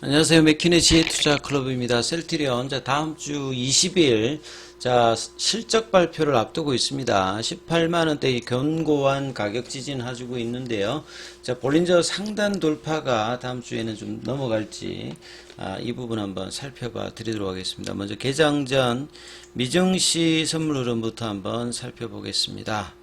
안녕하세요. 맥키네시 투자 클럽입니다. 셀트리온. 자, 다음 주 20일, 자, 실적 발표를 앞두고 있습니다. 18만원대 견고한 가격 지진 해주고 있는데요. 자, 볼린저 상단 돌파가 다음 주에는 좀 넘어갈지, 아, 이 부분 한번 살펴봐 드리도록 하겠습니다. 먼저 개장 전 미증시 선물 흐름부터 한번 살펴보겠습니다.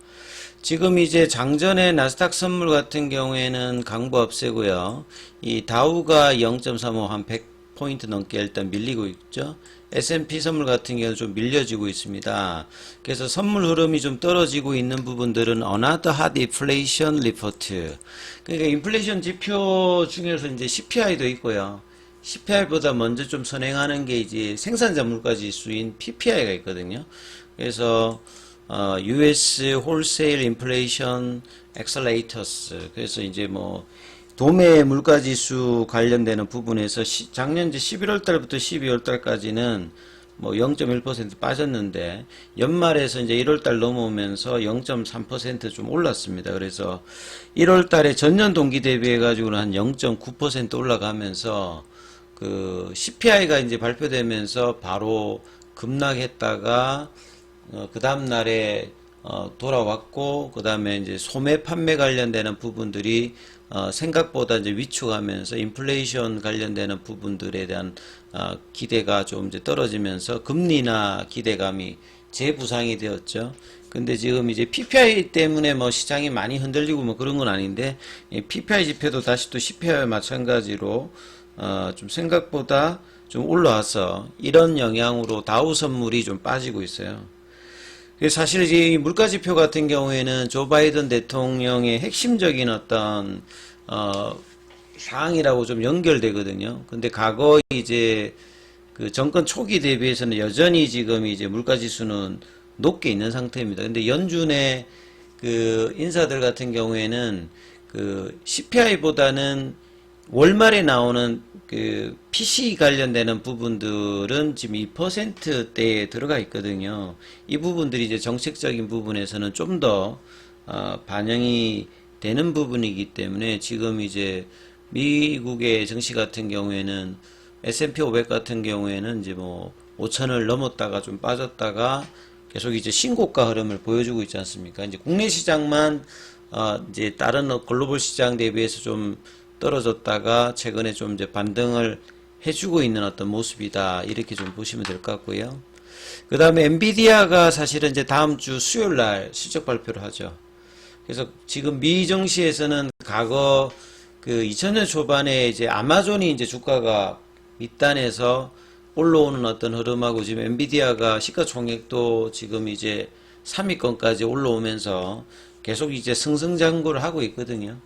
지금 이제 장전의 나스닥 선물 같은 경우에는 강보 없애고요. 이 다우가 0.35 한 100포인트 넘게 일단 밀리고 있죠. S&P 선물 같은 경우는 좀 밀려지고 있습니다. 그래서 선물 흐름이 좀 떨어지고 있는 부분들은 another hot inflation report. 그러니까 인플레이션 지표 중에서 이제 CPI도 있고요. CPI보다 먼저 좀 선행하는 게 이제 생산자 물가 지수인 PPI가 있거든요. 그래서 어, US Wholesale Inflation Accelerators. 그래서 이제 뭐, 도매 물가 지수 관련되는 부분에서 시, 작년 이제 11월 달부터 12월 달까지는 뭐 0.1% 빠졌는데 연말에서 이제 1월 달 넘어오면서 0.3%좀 올랐습니다. 그래서 1월 달에 전년 동기 대비해 가지고는 한 0.9% 올라가면서 그 CPI가 이제 발표되면서 바로 급락했다가 어, 그 다음 날에 어, 돌아왔고 그 다음에 이제 소매 판매 관련되는 부분들이 어, 생각보다 이제 위축하면서 인플레이션 관련되는 부분들에 대한 어, 기대가 좀 이제 떨어지면서 금리나 기대감이 재부상이 되었죠. 근데 지금 이제 PPI 때문에 뭐 시장이 많이 흔들리고 뭐 그런 건 아닌데 이 PPI 지표도 다시 또 CPI와 마찬가지로 어, 좀 생각보다 좀 올라와서 이런 영향으로 다우 선물이 좀 빠지고 있어요. 사실 이 물가 지표 같은 경우에는 조 바이든 대통령의 핵심적인 어떤 어 사항이라고 좀 연결되거든요. 근데 과거 이제 그 정권 초기 대비해서는 여전히 지금 이제 물가 지수는 높게 있는 상태입니다. 근데 연준의 그 인사들 같은 경우에는 그 CPI보다는 월말에 나오는 그 PC 관련되는 부분들은 지금 2%대에 들어가 있거든요. 이 부분들이 이제 정책적인 부분에서는 좀더 어, 반영이 되는 부분이기 때문에 지금 이제 미국의 증시 같은 경우에는 S&P 500 같은 경우에는 이제 뭐 5천을 넘었다가 좀 빠졌다가 계속 이제 신고가 흐름을 보여주고 있지 않습니까? 이제 국내 시장만 어 이제 다른 글로벌 시장 대비해서 좀 떨어졌다가 최근에 좀 이제 반등을 해주고 있는 어떤 모습이다. 이렇게 좀 보시면 될 것 같고요. 그 다음에 엔비디아가 사실은 이제 다음 주 수요일 날 실적 발표를 하죠. 그래서 지금 미 증시에서는 과거 그 2000년 초반에 이제 아마존이 이제 주가가 밑단에서 올라오는 어떤 흐름하고 지금 엔비디아가 시가총액도 지금 이제 3위권까지 올라오면서 계속 이제 승승장구를 하고 있거든요.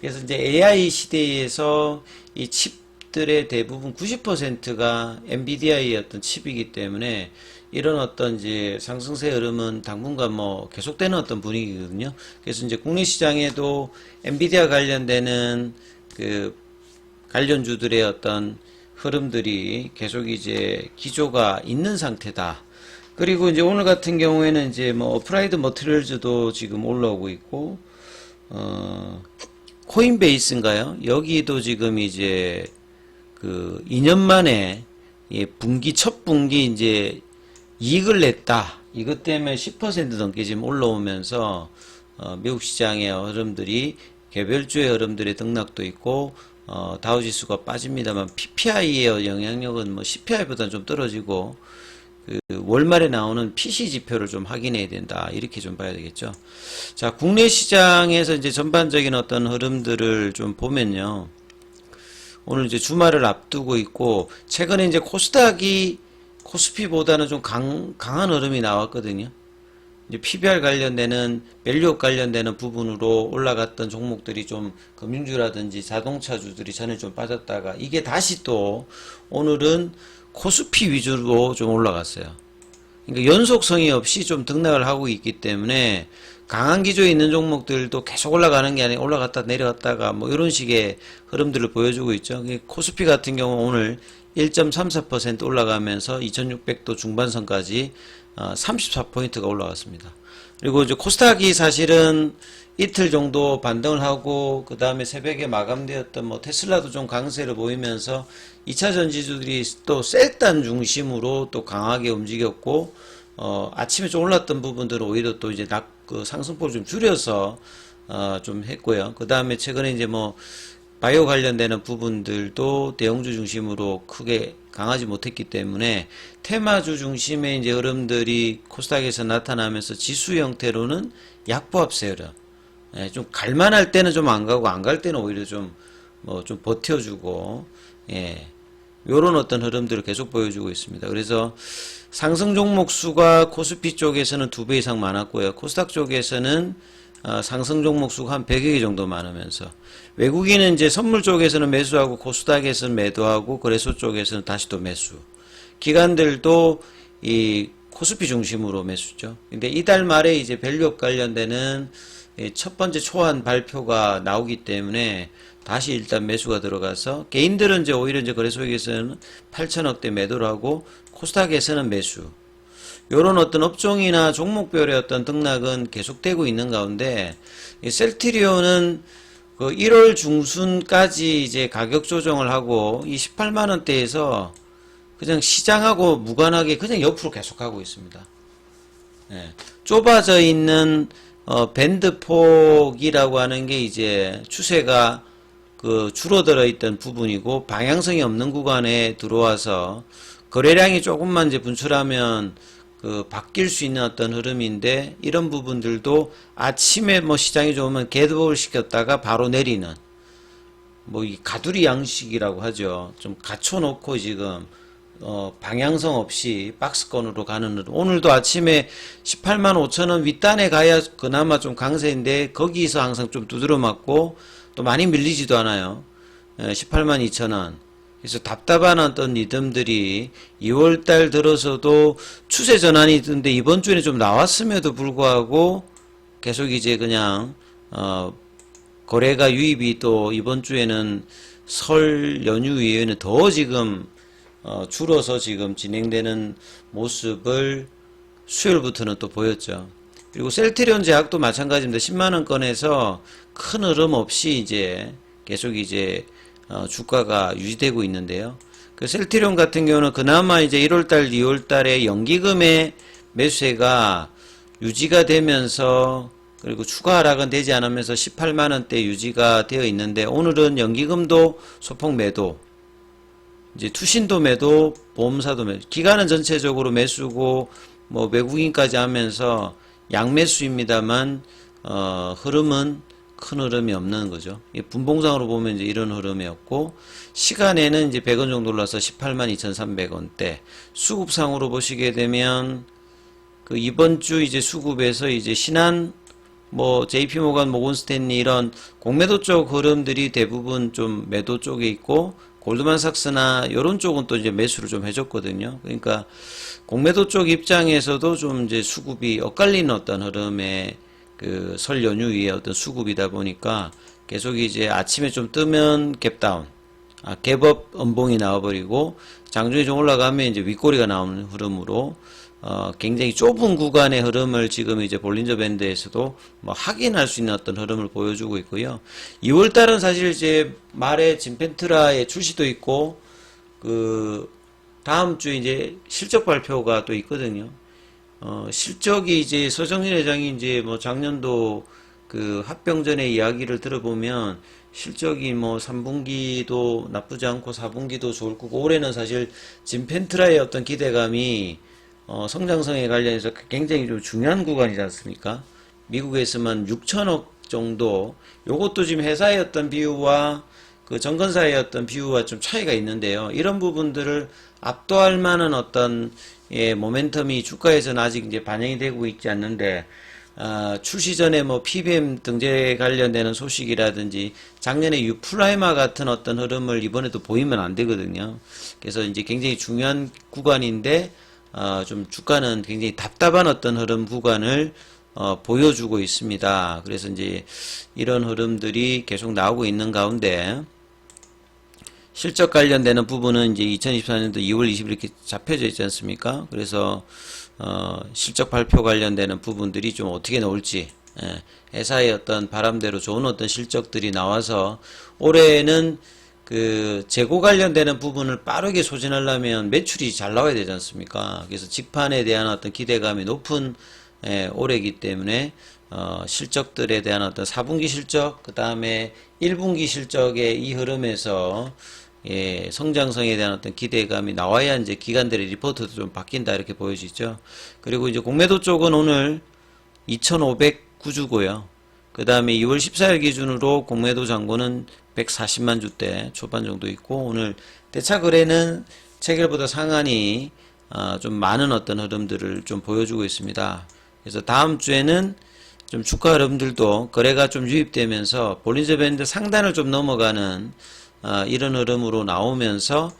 그래서 이제 AI 시대에서 이 칩들의 대부분 90%가 엔비디아의 어떤 칩이기 때문에 이런 어떤 이제 상승세 흐름은 당분간 뭐 계속되는 어떤 분위기거든요. 그래서 이제 국내 시장에도 엔비디아 관련되는 그 관련주들의 어떤 흐름들이 계속 이제 기조가 있는 상태다. 그리고 이제 오늘 같은 경우에는 이제 뭐 어프라이드 머티리얼즈도 지금 올라오고 있고 어 코인베이스인가요? 여기도 지금 이제 그 2년 만에 예, 분기 첫 분기 이제 이익을 냈다. 이것 때문에 10% 넘게 지금 올라오면서 어, 미국 시장의 흐름들이 개별주의 흐름들의 등락도 있고 어, 다우지수가 빠집니다만 PPI의 영향력은 뭐 CPI보다는 좀 떨어지고 그 월말에 나오는 PC 지표를 좀 확인해야 된다. 이렇게 좀 봐야 되겠죠. 자, 국내 시장에서 이제 전반적인 어떤 흐름들을 좀 보면요. 오늘 이제 주말을 앞두고 있고 최근에 이제 코스닥이 코스피보다는 좀 강, 강한 흐름이 나왔거든요. 이제 PBR 관련되는 밸류업 관련되는 부분으로 올라갔던 종목들이 좀 금융주라든지 자동차주들이 전에 좀 빠졌다가 이게 다시 또 오늘은 코스피 위주로 좀 올라갔어요. 그러니까 연속성이 없이 좀 등락을 하고 있기 때문에 강한 기조에 있는 종목들도 계속 올라가는 게 아니라 올라갔다 내려갔다가 뭐 이런 식의 흐름들을 보여주고 있죠. 코스피 같은 경우 오늘 1.34% 올라가면서 2600도 중반선까지 34포인트가 올라갔습니다. 그리고 이제 코스닥이 사실은 이틀 정도 반등을 하고 그 다음에 새벽에 마감되었던 뭐 테슬라도 좀 강세를 보이면서 2차 전지주들이 또 셀단 중심으로 또 강하게 움직였고 어 아침에 좀 올랐던 부분들은 오히려 또 이제 낙, 그 상승폭을 좀 줄여서 어 좀 했고요. 그 다음에 최근에 이제 뭐 바이오 관련되는 부분들도 대형주 중심으로 크게 강하지 못했기 때문에 테마주 중심의 이제 흐름들이 코스닥에서 나타나면서 지수 형태로는 약보합세 흐름. 예, 좀 갈만할 때는 좀 안 가고 안 갈 때는 오히려 좀 뭐 좀 버텨주고 예. 요런 어떤 흐름들을 계속 보여주고 있습니다. 그래서 상승 종목 수가 코스피 쪽에서는 두 배 이상 많았고요. 코스닥 쪽에서는 어, 상승 종목 수가 한 100여 개 정도 많으면서 외국인은 이제 선물 쪽에서는 매수하고 코스닥에서는 매도하고 거래소 쪽에서는 다시 또 매수. 기관들도 이 코스피 중심으로 매수죠. 근데 이달 말에 이제 밸류업 관련되는 이 첫 번째 초안 발표가 나오기 때문에 다시 일단 매수가 들어가서 개인들은 이제 오히려 이제 거래소에서는 8천억대 매도를 하고 코스닥에서는 매수. 요런 어떤 업종이나 종목별의 어떤 등락은 계속되고 있는 가운데 이 셀트리온은 그 1월 중순까지 이제 가격 조정을 하고 이 18만 원대에서 그냥 시장하고 무관하게 그냥 옆으로 계속하고 있습니다. 예. 좁아져 있는 어, 밴드 폭이라고 하는 게 이제 추세가 그 줄어들어 있던 부분이고 방향성이 없는 구간에 들어와서 거래량이 조금만 이제 분출하면 그 바뀔 수 있는 어떤 흐름인데 이런 부분들도 아침에 뭐 시장이 좋으면 갭업을 시켰다가 바로 내리는 뭐 이 가두리 양식이라고 하죠. 좀 갖춰놓고 지금 어 방향성 없이 박스권으로 가는 흐름. 오늘도 아침에 18만 5천 원 윗단에 가야 그나마 좀 강세인데 거기서 항상 좀 두드려 맞고 또 많이 밀리지도 않아요. 예, 18만 2천 원. 그래서 답답한 어떤 리듬들이 2월달 들어서도 추세 전환이 있던데 이번 주에는 좀 나왔음에도 불구하고 계속 이제 그냥 어 거래가 유입이 또 이번 주에는 설 연휴 이후에는 더 지금 어 줄어서 지금 진행되는 모습을 수요일부터는 또 보였죠. 그리고 셀트리온 제약도 마찬가지입니다. 10만 원권에서 큰 흐름 없이 이제 계속 이제 어, 주가가 유지되고 있는데요. 그 셀트리온 같은 경우는 그나마 이제 1월달, 2월달에 연기금의 매수세가 유지가 되면서 그리고 추가 하락은 되지 않으면서 18만 원대 유지가 되어 있는데 오늘은 연기금도 소폭 매도, 이제 투신도 매도, 보험사도 매도, 기간은 전체적으로 매수고 뭐 외국인까지 하면서 양매수입니다만 어, 흐름은 큰 흐름이 없는 거죠. 이 분봉상으로 보면 이제 이런 흐름이었고 시간에는 이제 100원 정도 올라서 18만 2,300원대. 수급상으로 보시게 되면 그 이번 주 이제 수급에서 이제 신한 뭐 JP 모건 스탠리 이런 공매도 쪽 흐름들이 대부분 좀 매도 쪽에 있고 골드만삭스나 이런 쪽은 또 이제 매수를 좀 해줬거든요. 그러니까 공매도 쪽 입장에서도 좀 이제 수급이 엇갈리는 어떤 흐름의 그 설 연휴 위에 어떤 수급이다 보니까 계속 이제 아침에 좀 뜨면 갭다운, 아, 갭업 음봉이 나와버리고 장중에 좀 올라가면 이제 윗꼬리가 나오는 흐름으로 어, 굉장히 좁은 구간의 흐름을 지금 이제 볼린저 밴드에서도 뭐 확인할 수 있는 어떤 흐름을 보여주고 있고요. 2월 달은 사실 이제 말에 진펜트라의 출시도 있고 그 다음 주 이제 실적 발표가 또 있거든요. 어, 실적이 이제 서정진 회장이 이제 뭐 작년도 그 합병전의 이야기를 들어보면 실적이 뭐 3분기도 나쁘지 않고 4분기도 좋을 거고 올해는 사실 진펜트라의 어떤 기대감이 어, 성장성에 관련해서 굉장히 좀 중요한 구간이지 않습니까? 미국에서만 6천억 정도 요것도 지금 회사의 어떤 비유와 그 정건사의 어떤 비유와 좀 차이가 있는데요. 이런 부분들을 압도할 만한 어떤 예, 모멘텀이 주가에서는 아직 이제 반영이 되고 있지 않는데 아, 출시 전에 뭐 PBM 등재 관련되는 소식이라든지 작년에 유플라이마 같은 어떤 흐름을 이번에도 보이면 안 되거든요. 그래서 이제 굉장히 중요한 구간인데 어, 좀 주가는 굉장히 답답한 어떤 흐름 구간을 어, 보여주고 있습니다. 그래서 이제 이런 흐름들이 계속 나오고 있는 가운데 실적 관련되는 부분은 이제 2024년도 2월 20일 이렇게 잡혀져 있지 않습니까? 그래서 어, 실적 발표 관련되는 부분들이 좀 어떻게 나올지 예, 회사의 어떤 바람대로 좋은 어떤 실적들이 나와서 올해는 그 재고 관련되는 부분을 빠르게 소진하려면 매출이 잘 나와야 되지 않습니까? 그래서 직판에 대한 어떤 기대감이 높은 예, 올해이기 때문에 어, 실적들에 대한 어떤 4분기 실적, 그 다음에 1분기 실적의 이 흐름에서 예, 성장성에 대한 어떤 기대감이 나와야 이제 기관들의 리포트도 좀 바뀐다 이렇게 보여지죠. 그리고 이제 공매도 쪽은 오늘 2,509주고요. 그 다음에 2월 14일 기준으로 공매도 잔고는 140만 주대 초반 정도 있고 오늘 대차 거래는 체결보다 상한이 어, 좀 많은 어떤 흐름들을 좀 보여주고 있습니다. 그래서 다음 주에는 좀 주가 흐름들도 거래가 좀 유입되면서 볼린저 밴드 상단을 좀 넘어가는 어, 이런 흐름으로 나오면서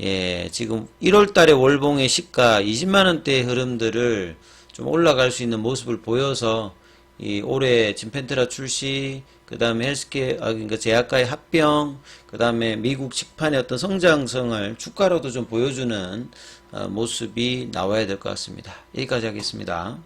예, 지금 1월 달에 월봉의 시가 20만 원대의 흐름들을 좀 올라갈 수 있는 모습을 보여서 이 올해 진펜트라 출시, 그 다음에 헬스케어, 아, 그러니까 제약과의 합병, 그 다음에 미국 식판의 어떤 성장성을 주가로도 좀 보여주는 어, 모습이 나와야 될 것 같습니다. 여기까지 하겠습니다.